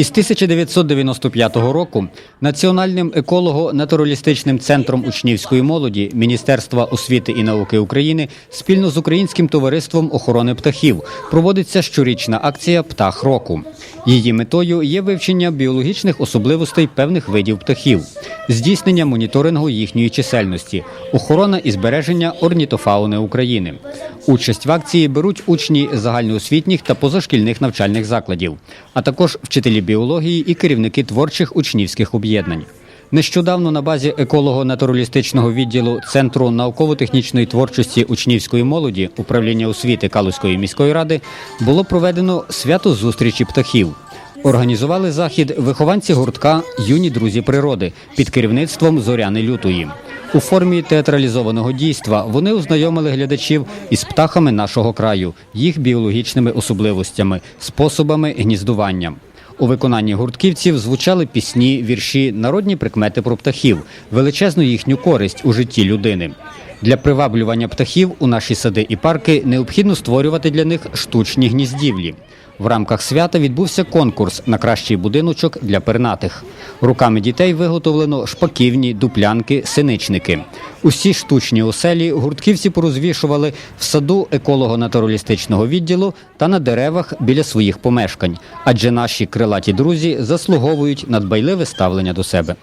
Із 1995 року Національним еколого-натуралістичним центром учнівської молоді Міністерства освіти і науки України спільно з Українським товариством охорони птахів проводиться щорічна акція Птах року. Її метою є вивчення біологічних особливостей певних видів птахів, здійснення моніторингу їхньої чисельності, охорона і збереження орнітофауни України. Участь в акції беруть учні загальноосвітніх та позашкільних навчальних закладів, а також вчителі біології і керівники творчих учнівських об'єднань. Нещодавно на базі еколого-натуралістичного відділу Центру науково-технічної творчості учнівської молоді управління освіти Калузької міської ради було проведено свято зустрічі птахів. Організували захід вихованці гуртка Юні друзі природи під керівництвом Зоряни Лютої. У формі театралізованого дійства вони ознайомили глядачів із птахами нашого краю, їх біологічними особливостями, способами гніздування. У виконанні гуртківців звучали пісні, вірші, народні прикмети про птахів, величезну їхню користь у житті людини. Для приваблювання птахів у наші сади і парки необхідно створювати для них штучні гніздівлі. В рамках свята відбувся конкурс на кращий будиночок для пернатих. Руками дітей виготовлено шпаківні, дуплянки, синичники. Усі штучні оселі гуртківці порозвішували в саду еколого-натуралістичного відділу та на деревах біля своїх помешкань, адже наші крилаті друзі заслуговують на дбайливе ставлення до себе.